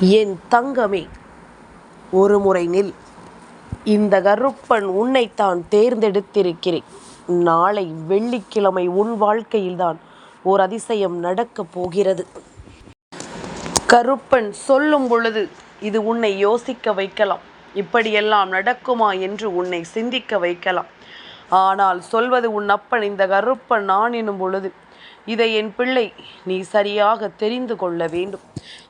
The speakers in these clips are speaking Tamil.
என் தங்கமே ஒரு முறை நில். இந்த கருப்பன் உன்னைத்தான் தேர்ந்தெடுத்திருக்கிறேன். நாளை வெள்ளிக்கிழமை உன் வாழ்க்கையில்தான் ஓர் அதிசயம் நடக்கப் போகிறது. கருப்பன் சொல்லும் பொழுது இது உன்னை யோசிக்க வைக்கலாம். இப்படியெல்லாம் நடக்குமா என்று உன்னை சிந்திக்க வைக்கலாம். ஆனால் சொல்வது உன் அப்பன் இந்த கருப்பன் நான் எனும் பொழுது இதை என் பிள்ளை நீ சரியாக தெரிந்து கொள்ள வேண்டும்.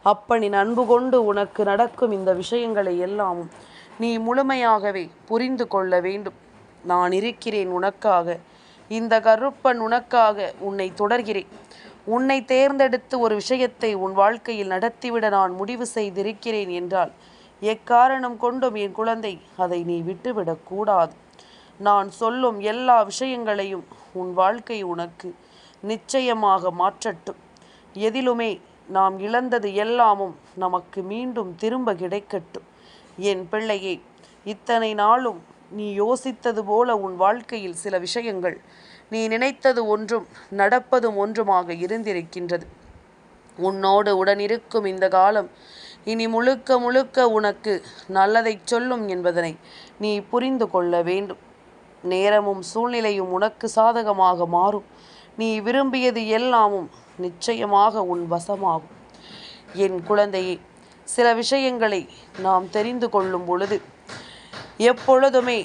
அப்பனின் அன்பு கொண்டு உனக்கு நடக்கும் இந்த விஷயங்களை எல்லாமும் நீ முழுமையாகவே புரிந்து கொள்ள வேண்டும். நான் இருக்கிறேன் உனக்காக. இந்த கருப்பன் உனக்காக உன்னை தொடர்கிறேன். உன்னை தேர்ந்தெடுத்து ஒரு விஷயத்தை உன் வாழ்க்கையில் நடத்திவிட நான் முடிவு செய்திருக்கிறேன் என்றால் எக்காரணம் கொண்டும் என் குழந்தை அதை நீ விட்டுவிடக்கூடாது. நான் சொல்லும் எல்லா விஷயங்களையும் உன் வாழ்க்கை உனக்கு நிச்சயமாக மாற்றட்டும். எதிலுமே நாம் இழந்தது எல்லாமும் நமக்கு மீண்டும் திரும்ப கிடைக்கட்டும். என் பிள்ளையே இத்தனை நாளும் நீ யோசித்தது போல உன் வாழ்க்கையில் சில விஷயங்கள் நீ நினைத்தது ஒன்றும் நடப்பதும் ஒன்றுமாக இருந்திருக்கின்றது. உன்னோடு உடனிருக்கும் இந்த காலம் இனி முழுக்க முழுக்க உனக்கு நல்லதைச் சொல்லும் என்பதனை நீ புரிந்து கொள்ள வேண்டும். நேரமும் சூழ்நிலையும் உனக்கு சாதகமாக மாறும். நீ விரும்பியது எல்லாமும் நிச்சயமாக உன் வசமாகும். என் குழந்தையே சில விஷயங்களை நாம் தெரிந்து கொள்ளும் பொழுது எப்பொழுதுமே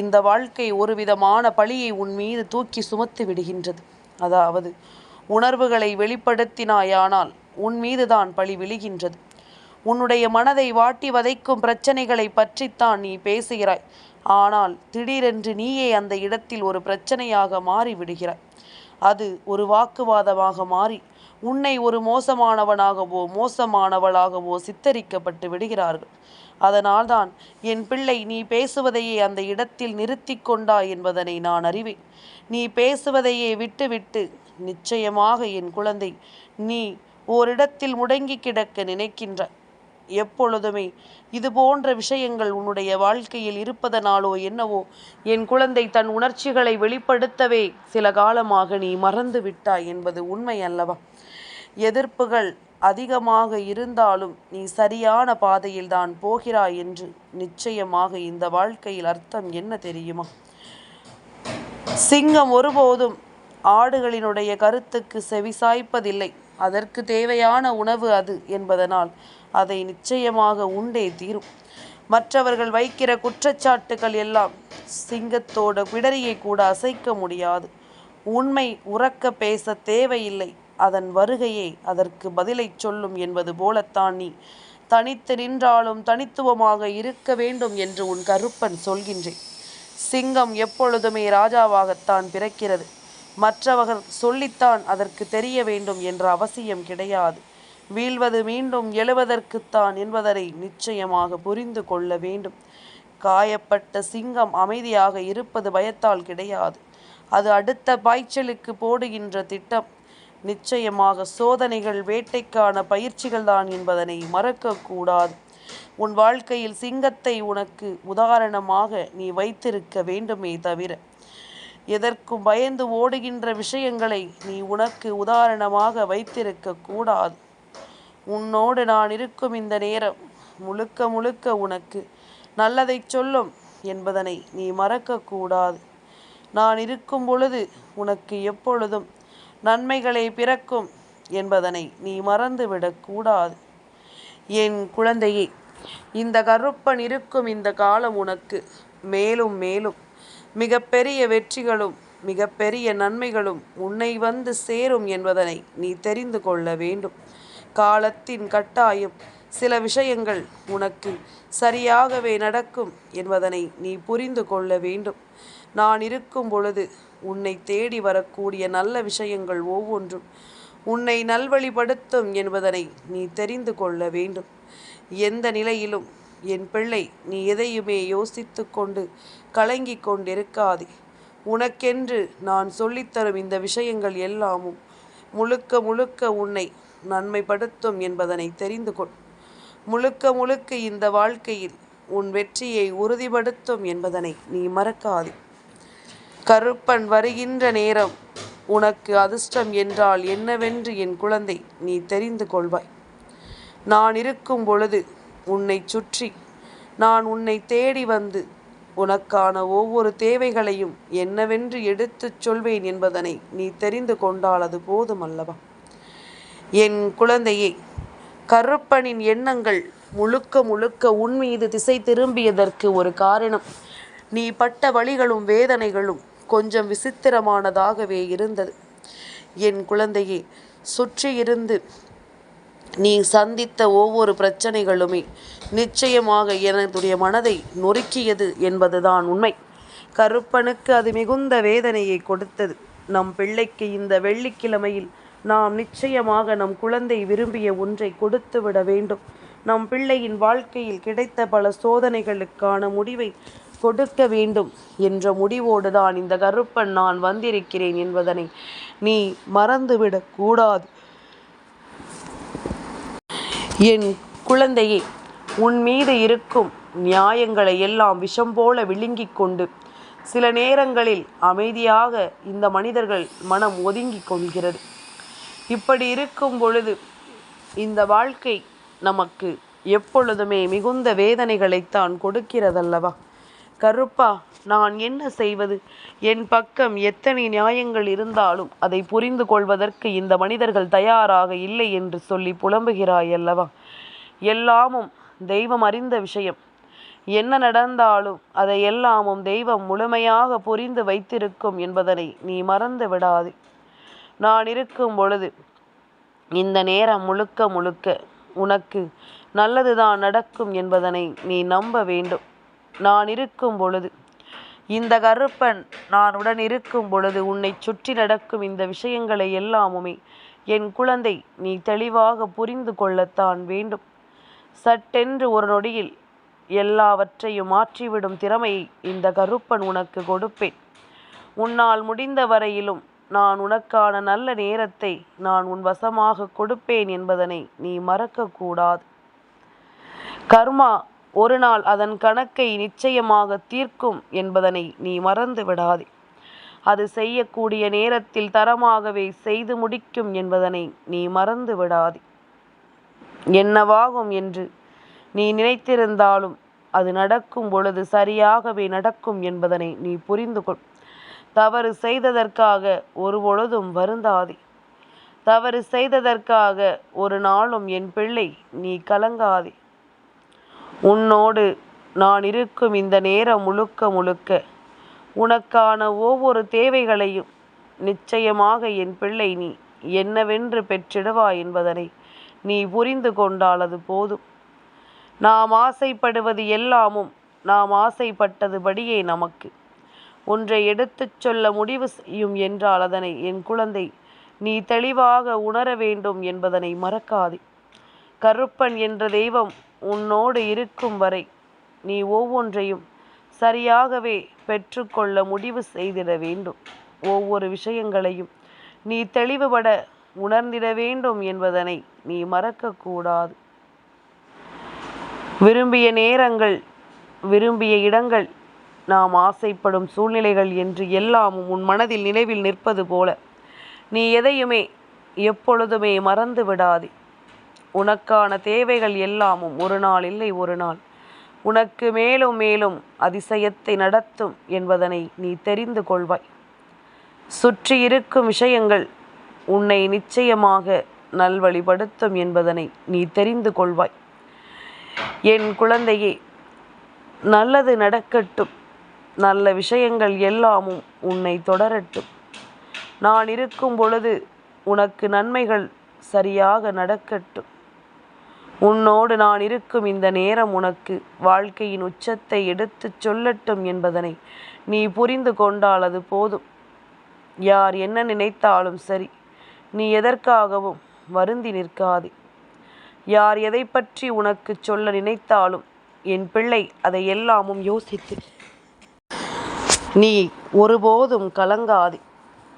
இந்த வாழ்க்கை ஒரு விதமான பழியை உன் மீது தூக்கி சுமத்து விடுகின்றது. அதாவது உணர்வுகளை வெளிப்படுத்தினாயானால் உன் மீதுதான் பழி விழுகின்றது. உன்னுடைய மனதை வாட்டி வதைக்கும் பிரச்சனைகளை பற்றித்தான் நீ பேசுகிறாய். ஆனால் திடீரென்று நீயே அந்த இடத்தில் ஒரு பிரச்சனையாக மாறிவிடுகிறாய். அது ஒரு வாக்குவாதமாக மாறி உன்னை ஒரு மோசமானவனாகவோ மோசமானவளாகவோ சித்தரிக்கப்பட்டு விடுகிறார்கள். அதனால்தான் என் பிள்ளை நீ பேசுவதையே அந்த இடத்தில் நிறுத்தி கொண்டாய் என்பதனை நான் அறிவேன். நீ பேசுவதையே விட்டுவிட்டு நிச்சயமாக என் குழந்தை நீ ஓரிடத்தில் முடங்கி கிடக்க நினைக்கின்றாய் எப்பொழுதுமே. இது போன்ற விஷயங்கள் உன்னுடைய வாழ்க்கையில் இருப்பதனாலோ என்னவோ என் குழந்தை தன் உணர்ச்சிகளை வெளிப்படுத்தவே சில காலமாக நீ மறந்து விட்டாய் என்பது உண்மை அல்லவா? எதிர்ப்புகள் அதிகமாக இருந்தாலும் நீ சரியான பாதையில் தான் போகிறாய் என்று நிச்சயமாக இந்த வாழ்க்கையில் அர்த்தம் என்ன தெரியுமா? சிங்கம் ஒருபோதும் ஆடுகளினுடைய கருத்துக்கு செவிசாய்ப்பதில்லை. அதற்கு தேவையான உணவு அது என்பதனால் அதை நிச்சயமாக உண்டே தீரும். மற்றவர்கள் வைக்கிற குற்றச்சாட்டுகள் எல்லாம் சிங்கத்தோட பிடரியை கூட அசைக்க முடியாது. உண்மை உறக்க பேச தேவையில்லை. அதன் வருகையே அதற்கு பதிலை சொல்லும் என்பது போலத்தான் நீ தனித்து நின்றாலும் தனித்துவமாக இருக்க வேண்டும் என்று உன் கருப்பன் சொல்கின்றேன். சிங்கம் எப்பொழுதுமே ராஜாவாகத்தான் பிறக்கிறது. மற்றவர்கள் சொல்லித்தான் அதற்கு தெரிய வேண்டும் என்ற அவசியம் கிடையாது. வீழ்வது மீண்டும் எழுவதற்குத்தான் என்பதனை நிச்சயமாக புரிந்து கொள்ள வேண்டும். காயப்பட்ட சிங்கம் அமைதியாக இருப்பது பயத்தால் கிடையாது. அது அடுத்த பாய்ச்சலுக்கு போடுகின்ற திட்டம். நிச்சயமாக சோதனைகள் வேட்டைக்கான பயிற்சிகள் தான் என்பதனை மறக்கக்கூடாது. உன் வாழ்க்கையில் சிங்கத்தை உனக்கு உதாரணமாக நீ வைத்திருக்க வேண்டுமே தவிர எதற்கும் பயந்து ஓடுகின்ற விஷயங்களை நீ உனக்கு உதாரணமாக வைத்திருக்க கூடாது. உன்னோடு நான் இருக்கும் இந்த நேரம் முழுக்க முழுக்க உனக்கு நல்லதை சொல்லும் என்பதனை நீ மறக்கக்கூடாது. நான் இருக்கும் பொழுது உனக்கு எப்பொழுதும் நன்மைகளை பிறக்கும் என்பதனை நீ மறந்துவிடக்கூடாது என் குழந்தையே இந்த கருப்பன் இருக்கும் இந்த காலம் உனக்கு மேலும் மேலும் மிகப்பெரிய வெற்றிகளும் மிகப்பெரிய நன்மைகளும் உன்னை வந்து சேரும் என்பதனை நீ தெரிந்து கொள்ள வேண்டும். காலத்தின் கட்டாயம் சில விஷயங்கள் உனக்கு சரியாகவே நடக்கும் என்பதனை நீ புரிந்து கொள்ள வேண்டும். நான் இருக்கும் பொழுது உன்னை தேடி வரக்கூடிய நல்ல விஷயங்கள் ஒவ்வொன்றும் உன்னை நல்வழிப்படுத்தும் என்பதனை நீ தெரிந்து கொள்ள வேண்டும். எந்த நிலையிலும் என் பிள்ளை நீ எதையுமே யோசித்து கொண்டு கலங்கிக் கொண்டிருக்காதே. உனக்கென்று நான் சொல்லித்தரும் இந்த விஷயங்கள் எல்லாமும் முழுக்க முழுக்க உன்னை நன்மைப்படுத்தும் என்பதனை தெரிந்து கொள். முழுக்க முழுக்க இந்த வாழ்க்கையில் உன் வெற்றியை உறுதிப்படுத்தும் என்பதனை நீ மறக்காதே. கருப்பன் வருகின்ற நேரம் உனக்கு அதிர்ஷ்டம் என்றால் என்னவென்று என் குழந்தை நீ தெரிந்து கொள்வாய். நான் இருக்கும் பொழுது உன்னை சுற்றி நான் உன்னை தேடி வந்து உனக்கான ஒவ்வொரு தேவைகளையும் என்னவென்று எடுத்துச் சொல்வேன் என்பதனை நீ தெரிந்து கொண்டால் அது போதும் அல்லவா என் குழந்தையே கருப்பனின் எண்ணங்கள் முழுக்க முழுக்க உன் மீது திசை திரும்பியதற்கு ஒரு காரணம். நீ பட்ட வழிகளும் வேதனைகளும் கொஞ்சம் விசித்திரமானதாகவே இருந்தது. என் குழந்தையே சுற்றி இருந்து நீ சந்தித்த ஒவ்வொரு பிரச்சனைகளுமே நிச்சயமாக எனதுடைய மனதை நொறுக்கியது என்பதுதான் உண்மை. கருப்பனுக்கு அது மிகுந்த வேதனையை கொடுத்தது. நம் பிள்ளைக்கு இந்த வெள்ளிக்கிழமையில் நாம் நிச்சயமாக நம் குழந்தை விரும்பிய ஒன்றை கொடுத்து விட வேண்டும். நம் பிள்ளையின் வாழ்க்கையில் கிடைத்த பல சோதனைகளுக்கான முடிவை கொடுக்க வேண்டும் என்ற முடிவோடு தான் இந்த கருப்பன் நான் வந்திருக்கிறேன் என்பதனை நீ மறந்துவிடக் கூடாது. என் குழந்தையே உன் மீது இருக்கும் நியாயங்களை எல்லாம் விஷம் போல விழுங்கிக் கொண்டு சில நேரங்களில் அமைதியாக இந்த மனிதர்கள் மனம் ஒதுங்கிக் கொள்கிறது. இப்படி இருக்கும் பொழுது இந்த வாழ்க்கை நமக்கு எப்பொழுதுமே மிகுந்த வேதனைகளைத்தான் கொடுக்கிறதல்லவா? கருப்பா நான் என்ன செய்வது? என் பக்கம் எத்தனை நியாயங்கள் இருந்தாலும் அதை புரிந்து கொள்வதற்கு இந்த மனிதர்கள் தயாராக இல்லை என்று சொல்லி புலம்புகிறாய் அல்லவா எல்லாமும் தெய்வம் அறிந்த விஷயம். என்ன நடந்தாலும் அதை எல்லாமும் தெய்வம் முழுமையாக புரிந்து வைத்திருக்கும் என்பதனை நீ மறந்து விடாதே. நான் இருக்கும் பொழுது இந்த நேரம் முழுக்க முழுக்க உனக்கு நல்லதுதான் நடக்கும் என்பதனை நீ நம்ப வேண்டும். நான் இருக்கும் பொழுது இந்த கருப்பன் நான் உடன் இருக்கும் பொழுது உன்னை சுற்றி நடக்கும் இந்த விஷயங்களை எல்லாமுமே என் குழந்தை நீ தெளிவாக புரிந்து கொள்ளத்தான் வேண்டும். சட்டென்று ஒரு நொடியில் எல்லாவற்றையும் மாற்றிவிடும் திறமையை இந்த கருப்பன் உனக்கு கொடுப்பேன். உன்னால் முடிந்த வரையிலும் நான் உனக்கான நல்ல நேரத்தை நான் உன் வசமாக கொடுப்பேன் என்பதனை நீ மறக்கக்கூடாது. கர்மா ஒரு நாள் அதன் கணக்கை நிச்சயமாக தீர்க்கும் என்பதனை நீ மறந்து விடாதே. அது செய்யக்கூடிய நேரத்தில் தரமாகவே செய்து முடிக்கும் என்பதனை நீ மறந்து விடாதே. என்னவாகும் என்று நீ நினைத்திருந்தாலும் அது நடக்கும் பொழுது சரியாகவே நடக்கும் என்பதனை நீ புரிந்து கொள் தவறு செய்ததற்காக ஒரு பொழுதும் வருந்தாதே. தவறு செய்ததற்காக ஒரு நாளும் என் பிள்ளை நீ கலங்காதே. உன்னோடு நான் இருக்கும் இந்த நேரம் முழுக்க முழுக்க உனக்கான ஒவ்வொரு தேவைகளையும் நிச்சயமாக என் பிள்ளை நீ என்னவென்று பெற்றிடுவாய் என்பதனை நீ புரிந்து கொண்டால் அது போதும். நாம் ஆசைப்படுவது எல்லாமும் நாம் ஆசைப்பட்டதுபடியே நமக்கு. ஒன்றை எடுத்துச் சொல்ல முடிவு செய்யும் என்றால் அதனை என் குழந்தை நீ தெளிவாக உணர வேண்டும் என்பதனை மறக்காதே. கருப்பன் என்ற தெய்வம் உன்னோடு இருக்கும் வரை நீ ஒவ்வொன்றையும் சரியாகவே பெற்றுக்கொள்ள முடிவு செய்திட வேண்டும். ஒவ்வொரு விஷயங்களையும் நீ தெளிவுபட உணர்ந்திட வேண்டும் என்பதனை நீ மறக்கக்கூடாது. விரும்பிய நேரங்கள் விரும்பிய இடங்கள் நாம் ஆசைப்படும் சூழ்நிலைகள் என்று எல்லாமும் உன் மனதில் நினைவில் நிற்பது போல. நீ எதையுமே எப்பொழுதுமே மறந்து விடாதே. உனக்கான தேவைகள் எல்லாமும் ஒரு நாள் இல்லை ஒரு நாள். உனக்கு மேலும் மேலும் அதிசயத்தை நடத்தும் என்பதனை நீ தெரிந்து கொள்வாய். சுற்றி இருக்கும் விஷயங்கள் உன்னை நிச்சயமாக நல்வழிப்படுத்தும் என்பதனை நீ தெரிந்து கொள்வாய். என் குழந்தையே நல்லது நடக்கட்டும். நல்ல விஷயங்கள் எல்லாமும் உன்னை தொடரட்டும். நான் இருக்கும் பொழுது உனக்கு நன்மைகள் சரியாக நடக்கட்டும். உன்னோடு நான் இருக்கும் இந்த நேரம் உனக்கு வாழ்க்கையின் உச்சத்தை எடுத்துச் சொல்லட்டும் என்பதனை நீ புரிந்து கொண்டால் அது போதும். யார் என்ன நினைத்தாலும் சரி நீ எதற்காகவும் வருந்தி நிற்காதே. யார் எதை பற்றி உனக்கு சொல்ல நினைத்தாலும் என் பிள்ளை அதை எல்லாமும் யோசித்து நீ ஒருபோதும் கலங்காதே.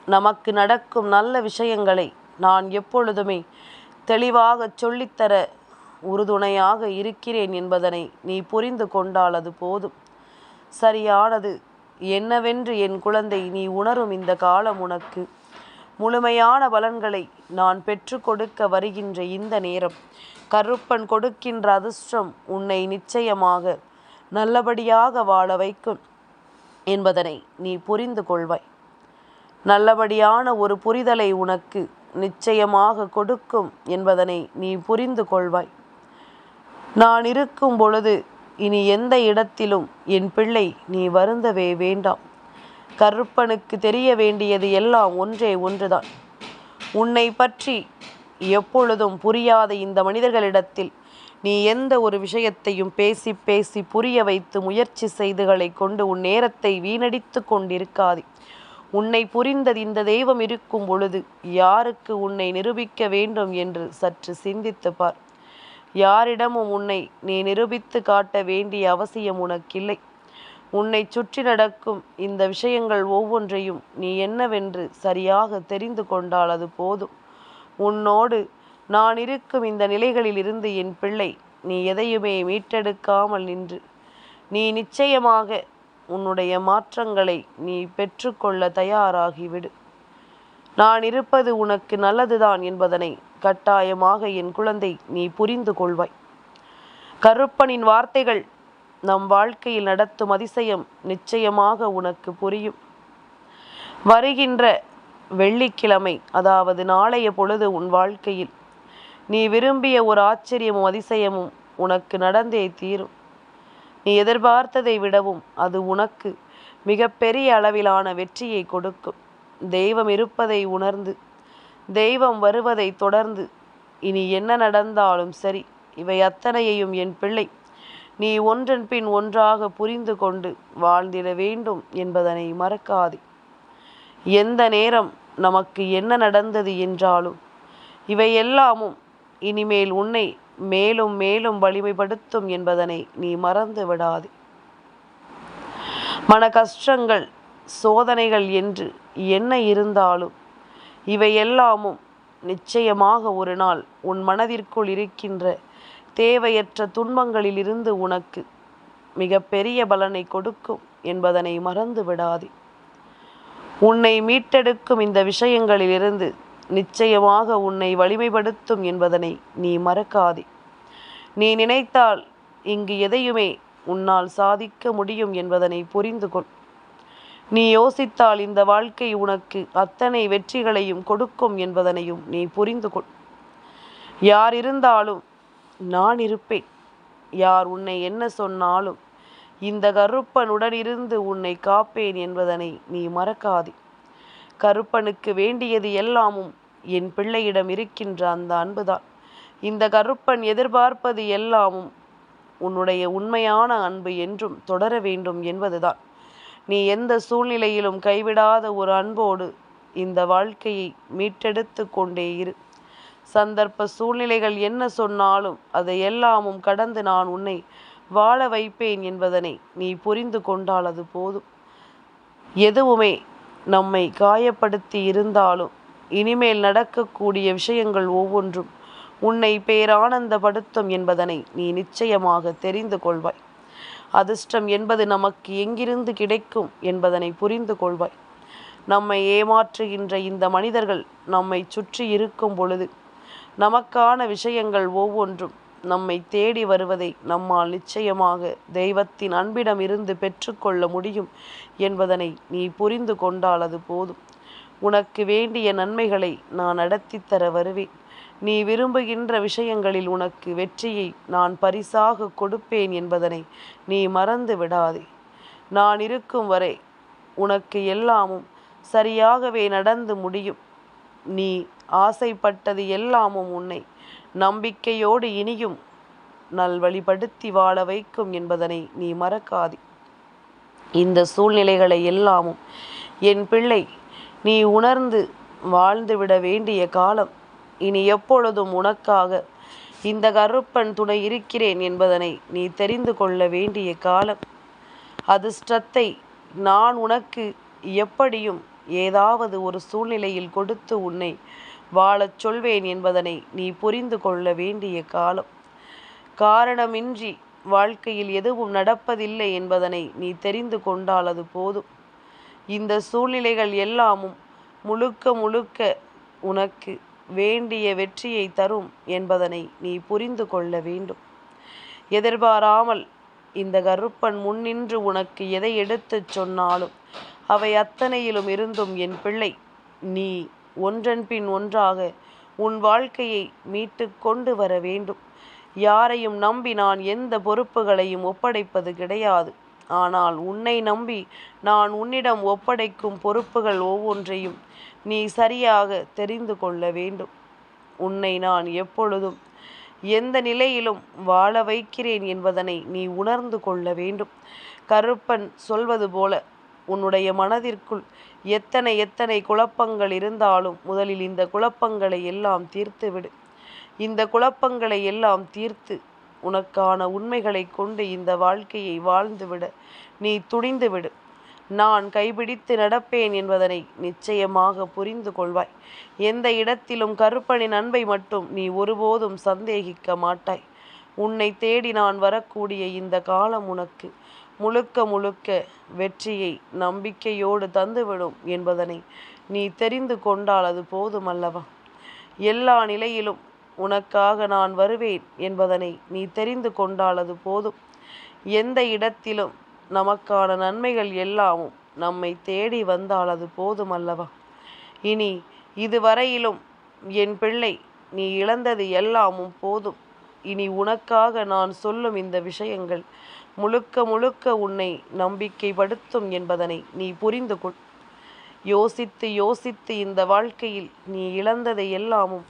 நமக்கு நடக்கும் நல்ல விஷயங்களை நான் எப்பொழுதுமே தெளிவாக சொல்லித்தர உறுதுணையாக இருக்கிறேன் என்பதனை நீ புரிந்து கொண்டால் அது போதும். சரியானது என்னவென்று என் குழந்தை நீ உணரும் இந்த காலம் உனக்கு. முழுமையான பலன்களை நான் பெற்று கொடுக்க வருகின்ற இந்த நேரம். கருப்பன் கொடுக்கின்ற அதிர்ஷ்டம் உன்னை நிச்சயமாக நல்லபடியாக வாழ வைக்கும். என்பதனை நீ புரிந்து கொள்வாய். நல்லபடியான ஒரு புரிதலை உனக்கு நிச்சயமாக கொடுக்கும் என்பதனை நீ புரிந்து கொள்வாய். நான் இருக்கும் பொழுது இனி எந்த இடத்திலும் என் பிள்ளை நீ வருந்தவே வேண்டாம். கருப்பனுக்கு தெரிய வேண்டியது எல்லாம் ஒன்றே ஒன்றுதான். உன்னை பற்றி எப்பொழுதும் புரியாத இந்த மனிதர்களிடத்தில் நீ எந்த ஒரு விஷயத்தையும் பேசி பேசி புரிய வைத்து முயற்சி செய்துகளை கொண்டு உன் நேரத்தை வீணடித்து கொண்டிருக்காதே. உன்னை புரிந்தது இந்த தெய்வம் இருக்கும் பொழுது யாருக்கு உன்னை நிரூபிக்க வேண்டும் என்று சற்று சிந்தித்து பார். யாரிடமும் உன்னை நீ நிரூபித்து காட்ட வேண்டிய அவசியம் உனக்கில்லை. உன்னை சுற்றி நடக்கும் இந்த விஷயங்கள் ஒவ்வொன்றையும் நீ என்னவென்று சரியாக தெரிந்து கொண்டால் அது போதும். உன்னோடு நான் இருக்கும் இந்த நிலைகளில் இருந்து என் பிள்ளை நீ எதையுமே மீட்டெடுக்காமல் நின்று. நீ நிச்சயமாக உன்னுடைய மாற்றங்களை நீ பெற்றுக்கொள்ள தயாராகிவிடு. நான் இருப்பது உனக்கு நல்லதுதான் என்பதனை கட்டாயமாக என் குழந்தை நீ புரிந்து கொள்வாய். கருப்பனின் வார்த்தைகள் நம் வாழ்க்கையில் நடத்தும் அதிசயம் நிச்சயமாக உனக்கு புரியும். வருகின்ற வெள்ளிக்கிழமை அதாவது நாளைய பொழுது உன் வாழ்க்கையில் நீ விரும்பிய ஒரு ஆச்சரியமும் அதிசயமும் உனக்கு நடந்தே தீரும். நீ எதிர்பார்த்ததை விடவும் அது உனக்கு மிகப்பெரிய அளவிலான வெற்றியை கொடுக்கும். தெய்வம் இருப்பதை உணர்ந்து தெய்வம் வருவதை தொடர்ந்து இனி என்ன நடந்தாலும் சரி இவை அத்தனையையும் என் பிள்ளை நீ ஒன்றன் பின் ஒன்றாக புரிந்து கொண்டு வாழ்ந்திட வேண்டும் என்பதனை மறக்காதே. எந்த நேரம் நமக்கு என்ன நடந்தது என்றாலும் இவை எல்லாமும் இனிமேல் உன்னை மேலும் மேலும் வலிமைப்படுத்தும் என்பதனை நீ மறந்து விடாதே. மன கஷ்டங்கள் சோதனைகள் என்று என்ன இருந்தாலும் இவையெல்லாமும் நிச்சயமாக ஒரு நாள் உன் மனதிற்குள் இருக்கின்ற தேவையற்ற துன்பங்களிலிருந்து உனக்கு மிகப்பெரிய பலனை கொடுக்கும் என்பதனை மறந்து விடாதே. உன்னை மீட்டெடுக்கும் இந்த விஷயங்களிலிருந்து நிச்சயமாக உன்னை வலிமைப்படுத்தும் என்பதனை நீ மறக்காதே. நீ நினைத்தால் இங்கு எதையுமே உன்னால் சாதிக்க முடியும் என்பதனை புரிந்து கொள். நீ யோசித்தால் இந்த வாழ்க்கை உனக்கு அத்தனை வெற்றிகளையும் கொடுக்கும் என்பதனையும் நீ புரிந்து கொள். யார் இருந்தாலும் நான் இருப்பேன். யார் உன்னை என்ன சொன்னாலும் இந்த கருப்பனுடன் இருந்து உன்னை காப்பேன் என்பதனை நீ மறக்காதே. கருப்பனுக்கு வேண்டியது எல்லாமும் என் பிள்ளையிடம் இருக்கின்ற அந்த அன்புதான். இந்த கருப்பன் எதிர்பார்ப்பது எல்லாமும் உன்னுடைய உண்மையான அன்பு என்றும் தொடர வேண்டும் என்பதுதான். நீ எந்த சூழ்நிலையிலும் கைவிடாத ஒரு அன்போடு இந்த வாழ்க்கையை மீட்டெடுத்து கொண்டே இரு. சந்தர்ப்ப சூழ்நிலைகள் என்ன சொன்னாலும் அதை எல்லாமும் கடந்து நான் உன்னை வாழ வைப்பேன் என்பதனை நீ புரிந்து கொண்டால் அது போதும். எதுவுமே நம்மை காயப்படுத்தி இருந்தாலும் இனிமேல் நடக்கக்கூடிய விஷயங்கள் ஒவ்வொன்றும் உன்னை பேரானந்தப்படுத்தும் என்பதனை நீ நிச்சயமாக தெரிந்து கொள்வாய். அதிர்ஷ்டம் என்பது நமக்கு எங்கிருந்து கிடைக்கும் என்பதனை புரிந்து கொள்வாய். நம்மை ஏமாற்றுகின்ற இந்த மனிதர்கள் நம்மை சுற்றி இருக்கும் பொழுது நமக்கான விஷயங்கள் ஒவ்வொன்றும் நம்மை தேடி வருவதை நம்மால் நிச்சயமாக தெய்வத்தின் அன்பிடம் இருந்து பெற்றுக்கொள்ள முடியும் என்பதனை நீ புரிந்து கொண்டால் அது போதும். உனக்கு வேண்டிய நன்மைகளை நான் நடத்தித்தர தர வருவேன். நீ விரும்புகின்ற விஷயங்களில் உனக்கு வெற்றியை நான் பரிசாக கொடுப்பேன் என்பதனை நீ மறந்து விடாதே. நான் இருக்கும் வரை உனக்கு எல்லாமும் சரியாகவே நடந்து முடியும். நீ ஆசைப்பட்டது எல்லாமும் உன்னை நம்பிக்கையோடு இனியும் நல்வழிப்படுத்தி வாழ வைக்கும் என்பதனை நீ மறக்காதே. இந்த சூழ்நிலைகளை எல்லாமும் என் பிள்ளை நீ உணர்ந்து வாழ்ந்துவிட வேண்டிய காலம் இனி எப்பொழுதும் உனக்காக இந்த கருப்பன் துணை இருக்கிறேன் என்பதனை நீ தெரிந்து கொள்ள வேண்டிய காலம். அதிர்ஷ்டத்தை நான் உனக்கு எப்படியும் ஏதாவது ஒரு சூழ்நிலையில் கொடுத்து உன்னை வாழச் சொல்வேன் என்பதனை நீ புரிந்து கொள்ள வேண்டிய காலம். காரணமின்றி வாழ்க்கையில் எதுவும் நடப்பதில்லை என்பதனை நீ தெரிந்து கொண்டால் அது போதும். இந்த சூழ்நிலைகள் எல்லாமும் முழுக்க முழுக்க உனக்கு வேண்டிய வெற்றியை தரும் என்பதனை நீ புரிந்து கொள்ள வேண்டும். எதிர்பாராமல் இந்த கருப்பன் முன்னின்று உனக்கு எதை எடுத்துச் சொன்னாலும் அவை அத்தனையிலும் இருந்தும் என் பிள்ளை நீ ஒன்றன் பின் ஒன்றாக உன் வாழ்க்கையை மீட்டு கொண்டு வர வேண்டும். யாரையும் நம்பி நான் எந்த பொறுப்புகளையும் ஒப்படைப்பது கிடையாது. ஆனால் உன்னை நம்பி நான் உன்னிடம் ஒப்படைக்கும் பொறுப்புகள் ஒவ்வொன்றையும் நீ சரியாக தெரிந்து கொள்ள வேண்டும். உன்னை நான் எப்பொழுதும் எந்த நிலையிலும் வாழ வைக்கிறேன் என்பதனை நீ உணர்ந்து கொள்ள வேண்டும். கருப்பன் சொல்வது போல உன்னுடைய மனதிற்குள் எத்தனை எத்தனை குழப்பங்கள் இருந்தாலும் முதலில் இந்த குழப்பங்களை எல்லாம் தீர்த்துவிடு. இந்த குழப்பங்களை எல்லாம் தீர்த்து உனக்கான உண்மைகளை கொண்டு இந்த வாழ்க்கையை வாழ்ந்துவிட. நீ துணிந்துவிடு. நான் கைபிடித்து நடப்பேன் என்பதனை நிச்சயமாக புரிந்து கொள்வாய். எந்த இடத்திலும் கருப்பனின் அன்பை மட்டும் நீ ஒருபோதும் சந்தேகிக்க மாட்டாய். உன்னை தேடி நான் வரக்கூடிய இந்த காலம் உனக்கு முழுக்க முழுக்க வெற்றியை நம்பிக்கையோடு தந்துவிடும் என்பதனை நீ தெரிந்து கொண்டால் அது போதுமல்லவா? எல்லா நிலையிலும் உனக்காக நான் வருவேன் என்பதனை நீ தெரிந்து கொண்டால் அது போதும். எந்த இடத்திலும் நமக்கான நன்மைகள் எல்லாமும் நம்மை தேடி வந்தால் அது போதுமல்லவா? இனி இதுவரையிலும் என் பிள்ளை நீ இழந்தது எல்லாமும் போதும். இனி உனக்காக நான் சொல்லும் இந்த விஷயங்கள் முழுக்க முழுக்க உன்னை நம்பிக்கைப்படுத்தும் என்பதனை நீ புரிந்து கொள். யோசித்து யோசித்து இந்த வாழ்க்கையில் நீ இழந்ததை எல்லாமும்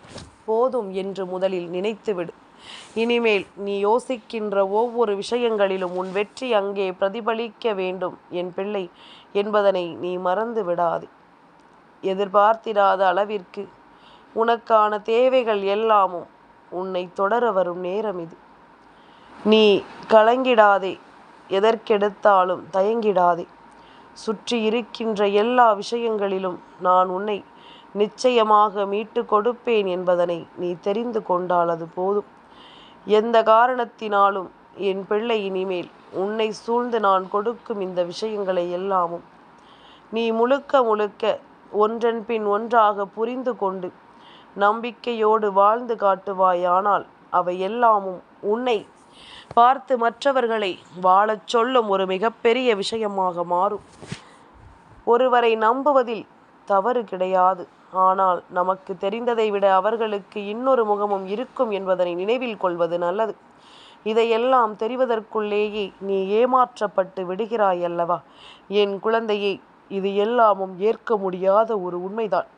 போதும் என்று முதலில் நினைத்துவிடு இனிமேல் நீ யோசிக்கின்ற ஒவ்வொரு விஷயங்களிலும் உன் வெற்றி அங்கே பிரதிபலிக்க வேண்டும் என் பிள்ளை என்பதனை நீ மறந்து விடாது. எதிர்பார்த்திராத அளவிற்கு உனக்கான தேவைகள் எல்லாமும் உன்னை தொடர வரும் நேரம் இது. நீ கலங்கிடாதே எதற்கெடுத்தாலும் தயங்கிடாதே. சுற்றி இருக்கின்ற எல்லா விஷயங்களிலும் நான் உன்னை நிச்சயமாக மீட்டு கொடுப்பேன் என்பதனை நீ தெரிந்து கொண்டால் அது போதும். எந்த காரணத்தினாலும் என் பிள்ளை இனிமேல் உன்னை சூழ்ந்து நான் கொடுக்கும் இந்த விஷயங்களை எல்லாமும் நீ முழுக்க முழுக்க ஒன்றன் பின் ஒன்றாக புரிந்து கொண்டு நம்பிக்கையோடு வாழ்ந்து காட்டுவாயானால் அவை எல்லாமும் உன்னை பார்த்து மற்றவர்களை வாழச் சொல்லும் ஒரு மிகப்பெரிய விஷயமாக மாறும். ஒருவரை நம்புவதில் தவறு கிடையாது. ஆனால் நமக்கு தெரிந்ததை விட அவர்களுக்கு இன்னொரு முகமும் இருக்கும் என்பதனை நினைவில் கொள்வது நல்லது. இதையெல்லாம் தெரிவதற்குள்ளேயே நீ ஏமாற்றப்பட்டு விடுகிறாய் அல்லவா? என் குழந்தையை இது எல்லாமும் ஏற்க முடியாத ஒரு உண்மைதான்.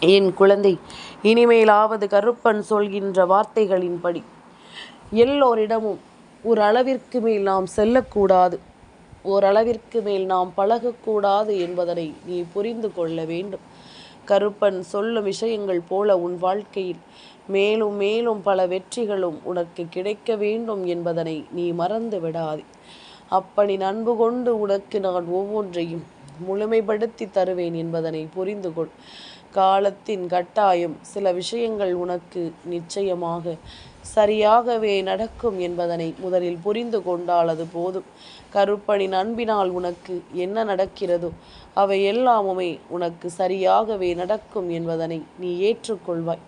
என் குழந்தை இனிமேலாவது கருப்பன் சொல்கின்ற வார்த்தைகளின்படி எல்லோரிடமும் ஒரு அளவிற்கு மேல் நாம் செல்லக்கூடாது. ஓரளவிற்கு மேல் நாம் பழகக்கூடாது என்பதனை நீ புரிந்து கொள்ள வேண்டும். கருப்பன் சொல்லும் விஷயங்கள் போல உன் வாழ்க்கையில் மேலும் மேலும் பல வெற்றிகளும் உனக்கு கிடைக்க வேண்டும் என்பதனை நீ மறந்து விடாதே. அப்படி நண்பு கொண்டு உனக்கு நான் ஒவ்வொன்றையும் முழுமைப்படுத்தி தருவேன் என்பதனை புரிந்து கொள். காலத்தின் கட்டாயம் சில விஷயங்கள் உனக்கு நிச்சயமாக சரியாகவே நடக்கும் என்பதனை முதலில் புரிந்து கொண்டால் அது போதும். கருப்பனின் அன்பினால் உனக்கு என்ன நடக்கிறதோ அவை எல்லாமுமே உனக்கு சரியாகவே நடக்கும் என்பதனை நீ ஏற்றுக்கொள்வாய்.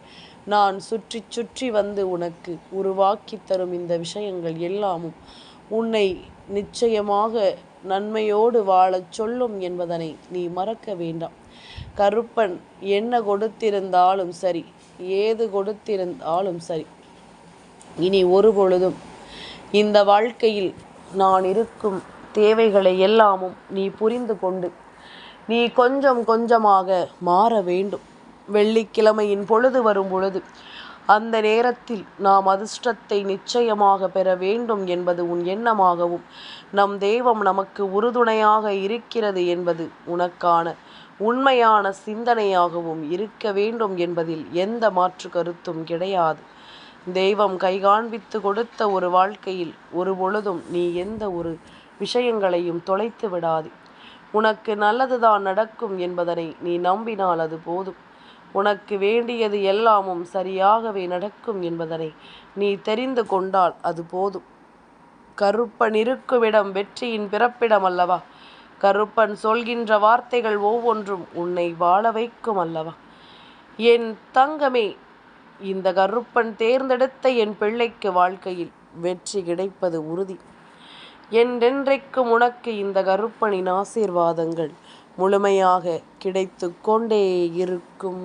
நான் சுற்றி சுற்றி வந்து உனக்கு உருவாக்கி தரும் இந்த விஷயங்கள் எல்லாமும் உன்னை நிச்சயமாக நன்மையோடு வாழச் சொல்லும் என்பதனை நீ மறக்க வேண்டாம். கருப்பன் என்ன கொடுத்திருந்தாலும் சரி ஏது கொடுத்திருந்தாலும் சரி இனி ஒரு பொழுதும் இந்த வாழ்க்கையில் நான் இருக்கும் தேவைகளை எல்லாமும் நீ புரிந்து கொண்டு நீ கொஞ்சம் கொஞ்சமாக மாற வேண்டும். வெள்ளிக்கிழமையின் பொழுது வரும் பொழுது அந்த நேரத்தில் நாம் அதிர்ஷ்டத்தை நிச்சயமாக பெற வேண்டும் என்பது உன் எண்ணமாகவும் நம் தெய்வம் நமக்கு உறுதுணையாக இருக்கிறது என்பது உனக்கான உண்மையான சிந்தனையாகவும் இருக்க வேண்டும் என்பதில் எந்த மாற்று கருத்தும் கிடையாது. தெய்வம் கைகாண்பித்து கொடுத்த ஒரு வாழ்க்கையில் ஒரு பொழுதும் நீ எந்த ஒரு விஷயங்களையும் தொலைத்து விடாது. உனக்கு நல்லதுதான் நடக்கும் என்பதனை நீ நம்பினால் அது போதும். உனக்கு வேண்டியது எல்லாமும் சரியாகவே நடக்கும் என்பதனை நீ தெரிந்து கொண்டால் அது போதும். கருப்பன் இருக்குமிடம் வெற்றியின் பிறப்பிடம் அல்லவா கருப்பன் சொல்கின்ற வார்த்தைகள் ஒவ்வொன்றும் உன்னை வாழ வைக்கும் அல்லவா? என் தங்கமே இந்த கருப்பன் தேர்ந்தெடுத்த என் பிள்ளைக்கு வாழ்க்கையில் வெற்றி கிடைப்பது உறுதி. என்றென்றைக்கும் உனக்கு இந்த கருப்பனின் ஆசீர்வாதங்கள் முழுமையாக கிடைத்து கொண்டே இருக்கும்.